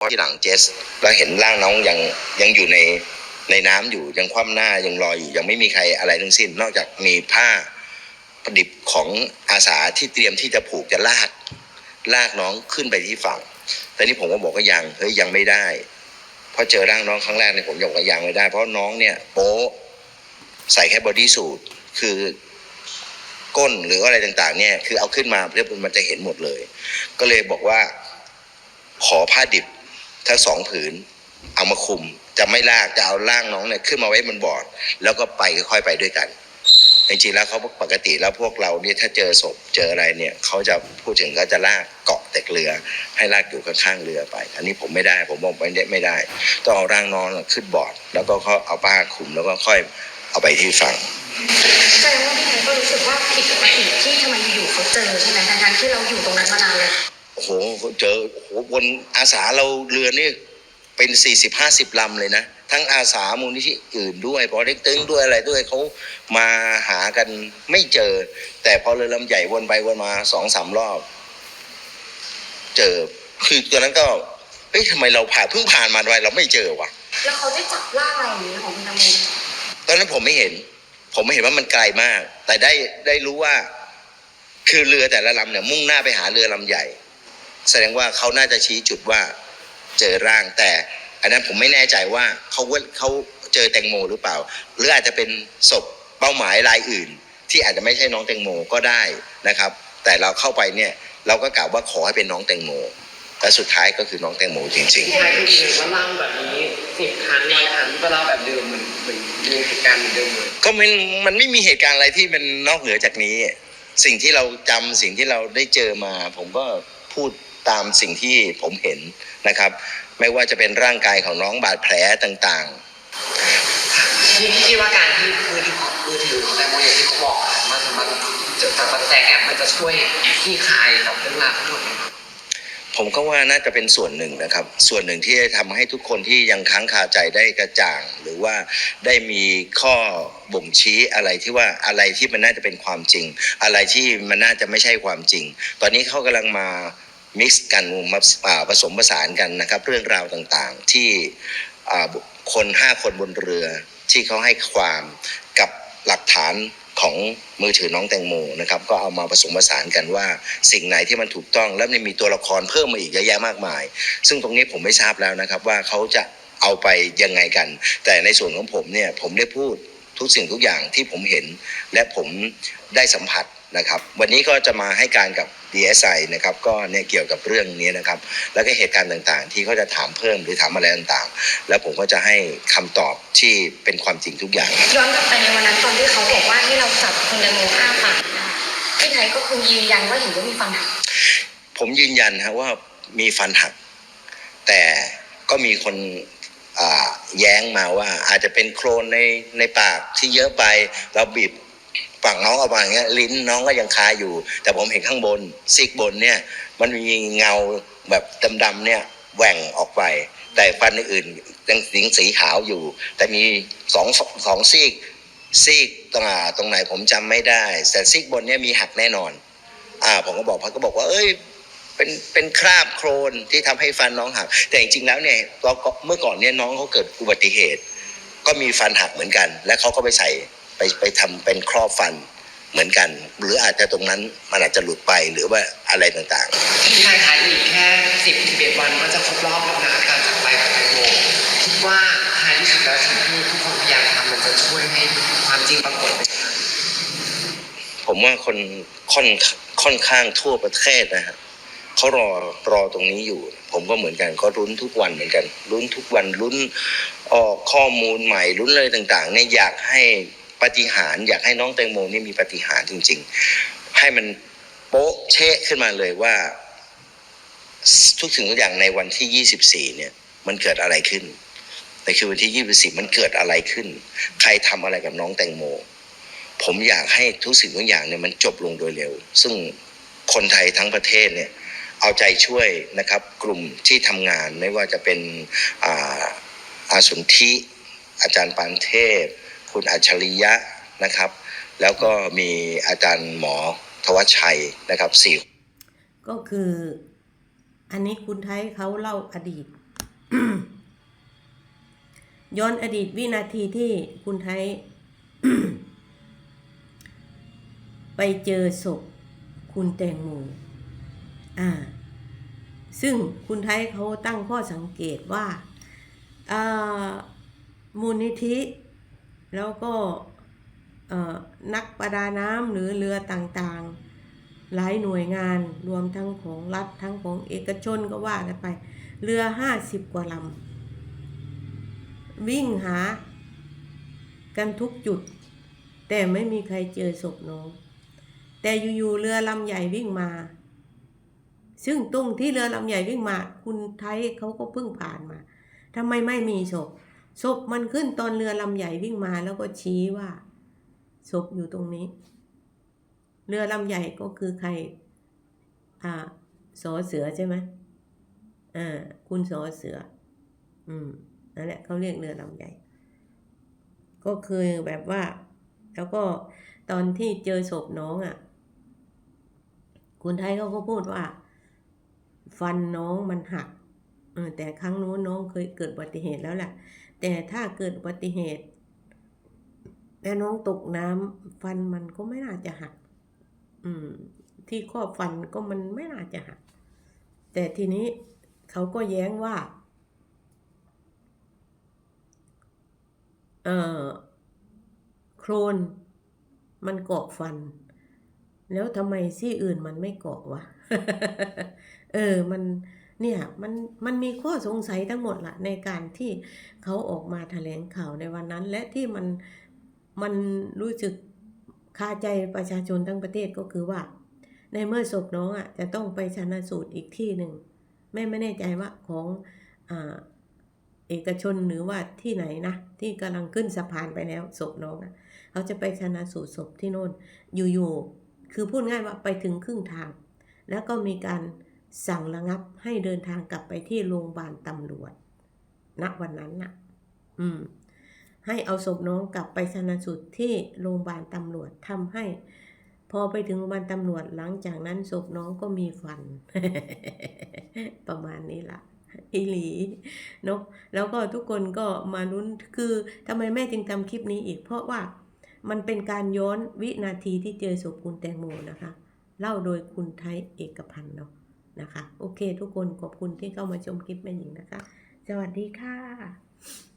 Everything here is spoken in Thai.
พที่หลังเจสเราเห็นร่างน้องยังยังอยู่ในในน้ำอยู่ยังคว่ำหน้ายังลอยอยู่ยังไม่มีใครอะไรทั้งสิ้น นอกจากมีผ้าประดิบของอาสาที่เตรียมที่จะผูกจะลากลากน้องขึ้นไปที่ฝั่ง แต่นี่ผมก็บอกว่ายังเฮ้ยยังไม่ได้เพราะเจอร่างน้องครั้งแรกเนี่ยผมบอกว่ายังไม่ได้ เพราะน้องเนี่ยโป๊ใส่แค่บอดี้สูทคือก้นหรืออะไรต่างๆ เนี่ยคือเอาขึ้นมาเพื่อมันจะเห็นหมดเลย ก็เลยบอกว่าขอผ้าดิบ ทั้งสองผืน เอามาคุม จะไม่ลากจะเอาร่างน้องเนี่ยขึ้นมาไว้บนบอร์ด แล้วก็ไปค่อยๆไปด้วยกันจริงๆแล้วเขาปกติแล้วพวกเราเนี่ยถ้าเจอศพเจออะไรเนี่ยเขาจะพูดถึงเขาจะลากเกาะแต่เรือ ให้ลากอยู่ข้างๆเรือไป อันนี้ผมไม่ได้ผมบอกไม่ได้ไม่ได้ต้องเอาร่างน้องขึ้นบอร์ด แล้วก็เขาเอาผ้าคุมแล้วก็ค่อยเอาไปที่ฝั่งแสดงว่าพี่ไทยก็รู้สึกว่าผิดปกติที่ทำไมอยู่ๆเขาเจอใช่ไหมทั้งๆที่เราอยู่ตรงนั้นมานานเลย โอ้โหเจอโอ้โหบนอาสาเราเรือนี่เป็นสี่สิบห้าสิบลำเลยนะ ทั้งอาสามูลนิธิอื่นด้วยพอเล็กตึงด้วยอะไรด้วยเขามาหากันไม่เจอ แต่พอเรือลำใหญ่วนไปวนมาสองสามรอบ เจอคือตอนนั้นก็เอ้ยทำไมเราผ่านเพิ่งผ่านมาทำไมเราไม่เจอวะแล้วเขาได้จับล่างอะไรอย่างนี้ของคุณตังโมตอนนั้นผมไม่เห็น ผมไม่เห็นว่ามันไกลมาก แต่ได้ได้รู้ว่า คือเรือแต่ละลำเนี่ยมุ่งหน้าไปหาเรือลำใหญ่ แสดงว่าเขาน่าจะชี้จุดว่าเจอร่างแต่ อันนั้นผมไม่แน่ใจว่าเขาว่าเขาเจอแตงโมหรือเปล่า หรืออาจจะเป็นศพเป้าหมายรายอื่น ที่อาจจะไม่ใช่น้องแตงโมก็ได้นะครับ แต่เราเข้าไปเนี่ยเราก็กล่าวว่าขอให้เป็นน้องแตงโมและสุดท้ายก็คือน้องแตงโมจริงๆใช่คือเห็นว่าเล่าแบบนี้สิบครั้งร้อยครั้งก็เล่าแบบเดิมเหมือนเหมือนดูเหตุการณ์เหมือนเดิมเลยก็มันมันไม่มีเหตุการณ์อะไรที่เป็นนอกเหนือจากนี้ สิ่งที่เราจำสิ่งที่เราได้เจอมา ผมก็ พูดตามสิ่งที่ผมเห็นนะครับ ไม่ว่าจะเป็นร่างกายของน้องบาดแผลต่างพี่พี่คิดว่าการที่มือถือมือถือของแตงโมอย่างที่เขาบอกอะมันมันจะมันแตกแอบมันจะช่วยที่คายกับเรื่องราว ผมก็ว่าน่าจะเป็นส่วนหนึ่งนะครับ ส่วนหนึ่งที่จะทำให้ทุกคนที่ยังค้างคาใจได้กระจ่าง หรือว่าได้มีข้อบ่งชี้อะไรที่ว่าอะไรที่มันน่าจะเป็นความจริง อะไรที่มันน่าจะไม่ใช่ความจริง ตอนนี้เขากำลังมามิกซ์กันมาผสมผสานกันนะครับ เรื่องราวต่างๆที่คคนห้าคนบนเรือที่เขาให้ความกับหลักฐาน ของมือถือน้องแตงโมนะครับก็เอามาผสมผสานกันว่า สิ่งไหนที่มันถูกต้องแล้วมันมีตัวละครเพิ่มมาอีกเยอะแยะมากมาย ซึ่งตรงนี้ผมไม่ทราบแล้วนะครับว่าเขาจะเอาไปยังไงกัน แต่ในส่วนของผมเนี่ยผมได้พูดทุกสิ่งทุกอย่างที่ผมเห็น และผมได้สัมผัส นะครับวันนี้ก็จะมาให้การกับ DSI นะครับก็เนี่ยเกี่ยวกับเรื่องนี้นะครับ แล้วก็เหตุการณ์ต่างๆ ที่เขาจะถามเพิ่มหรือถามอะไรต่างๆ แล้วผมก็จะให้คำตอบที่เป็นความจริงทุกอย่างย้อนกลับไปในวันนั้นตอนที่เขาบอกว่าให้เราจับคุณตังโมอ้าปากนะคะพี่ไทยก็คือยืนยันว่าเห็นว่ามีฟันหักผมยืนยันฮะว่ามีฟันหัก แต่ก็มีคนอ่าแย้งมาว่าอาจจะเป็นโครนในในปากที่เยอะไปเราบีบ ฝั่งน้องออกมาอย่างเงี้ยลิ้นน้องก็ยังคาอยู่ แต่ผมเห็นข้างบนซีกบนเนี่ย มันมีเงาแบบดำๆเนี่ยแหว่งออกไป แต่ฟันอื่นยังสีสีขาวอยู่ แต่มีสองสองซีกซีกตรงอ่าตรงไหนผมจำไม่ได้ แต่ซีกบนเนี่ยมีหักแน่นอน อ่า ผมก็บอกพักก็บอกว่า เอ้ยเป็นเป็นคราบโครนที่ทำให้ฟันน้องหัก แต่จริงๆแล้วเนี่ยตอนเมื่อก่อนเนี่ยน้องเขาเกิดอุบัติเหตุ ก็มีฟันหักเหมือนกัน และเขาก็ไปใส่ ไปไปทำเป็นครอบฟันเหมือนกัน หรืออาจจะตรงนั้นมันอาจจะหลุดไปหรือว่าอะไรต่างๆพี่ชายคะอีกแค่สิบสิบเอ็ดวันก็จะครบรอบแล้วนะการจากไปของแตงโมคิดว่าท้ายที่สุดแล้วสิ่งที่ทุกคนพยายามทำมันจะช่วยให้ความจริงปรากฏไหมคะผมว่าคนค่อนค่อนข้างทั่วประเทศนะฮะเขารอรอตรงนี้อยู่ ผมก็เหมือนกันก็รุ้นทุกวันเหมือนกันลุ้นทุกวันลุ้นออกข้อมูลใหม่ลุ้นอะไรต่าง ๆ เนี่ยอยากให้ ปฏิหารอยากให้น้องแตงโมนี่มีปฏิหารจริง ๆ ให้มันโป๊ะเชะขึ้นมาเลยว่า ทุกสิ่งทุกอย่างในวันที่24เนี่ย มันเกิดอะไรขึ้น ในคืนวันที่24มันเกิดอะไรขึ้น ใครทำอะไรกับน้องแตงโม ผมอยากให้ทุกสิ่งทุกอย่างเนี่ยมันจบลงโดยเร็ว ซึ่งคนไทยทั้งประเทศเนี่ยเอาใจช่วยนะครับกลุ่มที่ทำงานไม่ว่าจะเป็นอาอาสุนทิ อาจารย์ปานเทพ คุณอัจฉริยะนะครับ แล้วก็มีอาจารย์หมอทวชชัยนะครับสี่ก็คืออันนี้คุณไทยเขาเล่าอดีต ย้อนอดีตวินาทีที่คุณไทย ไปเจอศพคุณแตงโมอ่า ซึ่งคุณไทยเขาตั้งข้อสังเกตว่าอ่ามูลนิธิ แล้วก็นักประดาน้ำหรือเรือต่างๆ หลายหน่วยงานรวมทั้งของรัฐทั้งของเอกชนก็ว่ากันไป เรือห้าสิบกว่าลำวิ่งหากันทุกจุด แต่ไม่มีใครเจอศพน้อง แต่อยู่ๆเรือลำใหญ่วิ่งมา ซึ่งตรงที่เรือลำใหญ่วิ่งมา คุณไทยเขาก็เพิ่งผ่านมาทำไมไม่มีศพ ศพมันขึ้นตอนเรือลำใหญ่วิ่งมาแล้วก็ชี้ว่าศพอยู่ตรงนี้ เรือลำใหญ่ก็คือใคร อ่าสอเสือใช่ไหมอ่าคุณสอเสือ อืมนั่นแหละเขาเรียกเรือลำใหญ่ ก็คือแบบว่า แล้วก็ตอนที่เจอศพน้องอะ่ะ คุณไทยเขาก็พูดว่า ฟันน้องมันหักแต่ครั้งนู้นน้องเคยเกิดอุบัติเหตุแล้วแหละ แต่ถ้าเกิดอุบัติเหตุแล้วน้องตกน้ำฟันมันก็ไม่น่าจะหัก อืม ที่ข้อฟันก็มันไม่น่าจะหัก แต่ทีนี้เขาก็แย้งว่า เอ่อ โครนมันเกาะฟัน แล้วทำไมซี่อื่นมันไม่เกาะวะ เออ มัน เนี่ยมันมันมีข้อสงสัยทั้งหมดละในการที่เขาออกมาแถลงข่าวในวันนั้น และที่มันมันรู้สึกคาใจประชาชนทั้งประเทศก็คือว่า ในเมื่อศพน้องอะจะต้องไปชันสูตรอีกที่หนึ่งแม่ไม่แน่ใจว่าของอเอกชนหรือว่าที่ไหนนะ ที่กำลังขึ้นสะพานไปแล้วศพน้องอะเขาจะไปชนะสูตรศพที่โน่นอยู่ๆคือพูดง่ายว่าไปถึงครึ่งทาง แล้วก็มีการ สั่งระงับให้เดินทางกลับไปที่โรงพยาบาลตำรวจ ณ วันนั้นน่ะ อืม ให้เอาศพน้องกลับไปชนะสูตรที่โรงพยาบาลตำรวจทำให้ พอไปถึงโรงพยาบาลตำรวจหลังจากนั้นศพน้องก็มีฟัน ประมาณนี้ล่ะอีหลีเนาะแล้วก็ทุกคนก็มาลุ้นคือทำไมแม่จึงทำคลิปนี้อีก เพราะว่ามันเป็นการย้อนวินาทีที่เจอศพคุณแตงโมนะคะ เล่าโดยคุณไทยเอกพันธ์เนาะ นะคะ โอเค ทุกคนขอบคุณที่เข้ามาชมคลิปแม่หญิงนะคะ สวัสดีค่ะ